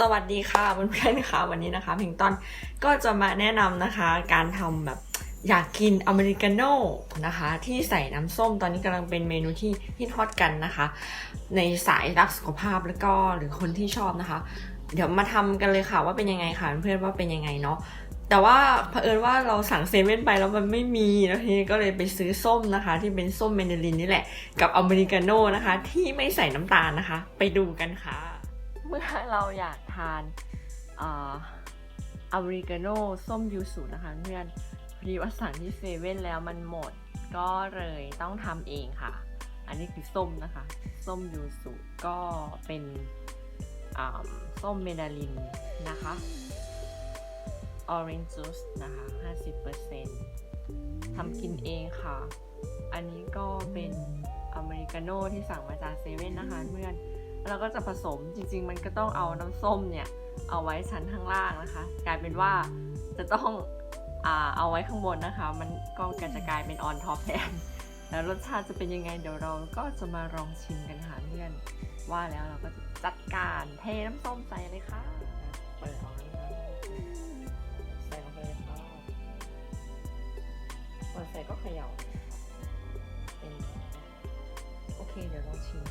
สวัสดีค่ะเพื่อนๆค่ะวันนี้นะคะพิงตันก็จะมาแนะนำนะคะการทำแบบอยากกินอเมริกาโน่นะคะ ที่ใส่น้ำส้มตอนนี้กำลังเป็นเมนูที่ฮิตฮอตกันนะคะ ในสายรักสุขภาพแล้วก็หรือคนที่ชอบนะคะ เดี๋ยวมาทำกันเลยค่ะว่าเป็นยังไงค่ะเพื่อนๆว่าเป็นยังไงเนาะแต่ว่าเผอิญว่าเราสั่งเซเว่นไปแล้วมันไม่มีแล้วทีนี้ก็เลยไปซื้อส้มนะคะ ที่เป็นส้มเมนเดลินนี่แหละกับอเมริกาโน่นะคะ ที่ไม่ใส่น้ำตาลนะคะ ไปดูกันค่ะ เมื่อเราอยากทานอเมริกาโน่ส้มยูสุนะคะเพื่อนพอดีว่าสั่งที่เซเว่นแล้วมันหมดก็เลยต้องทำเองค่ะ อันนี้คือส้มนะคะ ส้มยูสุก็เป็นส้มเมดาลินนะคะ orange juice นะคะ 50%ทำกินเองค่ะ อันนี้ก็เป็นอเมริกาโน่ที่สั่งมาจากเซเว่นนะคะเพื่อน แล้วก็จะผสมจริง ๆ มันก็ต้องเอาน้ำส้มเนี่ยเอาไว้ชั้นข้างล่างนะคะ กลายเป็นว่าจะต้องอ่าเอาไว้ข้างบนนะคะ มันก็จะกลายเป็นออนท็อปแทนแล้วรสชาติจะเป็นยังไงเดี๋ยวเราก็จะมาลองชิมกันค่ะเพื่อนว่าแล้วเราก็จะจัดการเทน้ำส้มใส่เลยค่ะเปิดเอาเลยนะใส่ลงไปเลยค่ะก่อนใส่ก็เขย่าเป็นโอเคเดี๋ยวลองชิม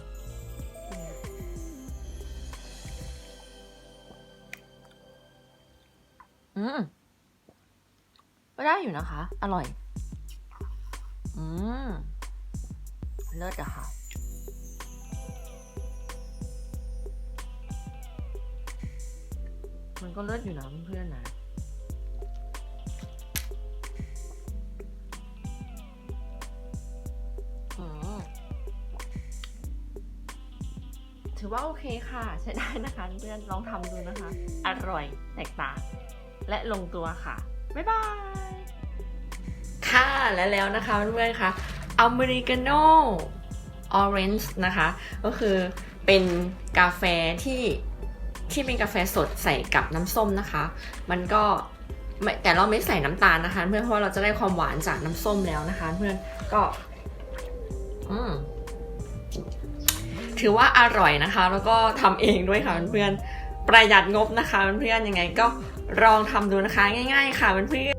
อืมก็ได้อยู่นะคะ อร่อย อืม เลิศอะค่ะ มันก็เลิศอยู่นะเพื่อนๆนะอืมถือว่าโอเคค่ะ ใช้ได้นะคะ เพื่อนลองทำดูนะคะ อร่อยแตกต่าง และลงตัวค่ะ บ๊ายบาย ค่ะและแล้วนะคะเพื่อนๆค่ะอเมริกาโน่ออเรนจ์นะคะ ก็คือเป็นกาแฟที่ที่เป็นกาแฟสดใส่กับน้ำส้มนะคะ มันก็ไม่แต่เราไม่ใส่น้ำตาลนะคะ เพื่อนเพราะเราจะได้ความหวานจากน้ำส้มแล้วนะคะ เพื่อนก็อืมถือว่าอร่อยนะคะ แล้วก็ทำเองด้วยค่ะเพื่อน ประหยัดงบนะคะเพื่อนๆยังไงก็ลองทำดูนะคะง่าย ๆ ค่ะเพื่อนๆ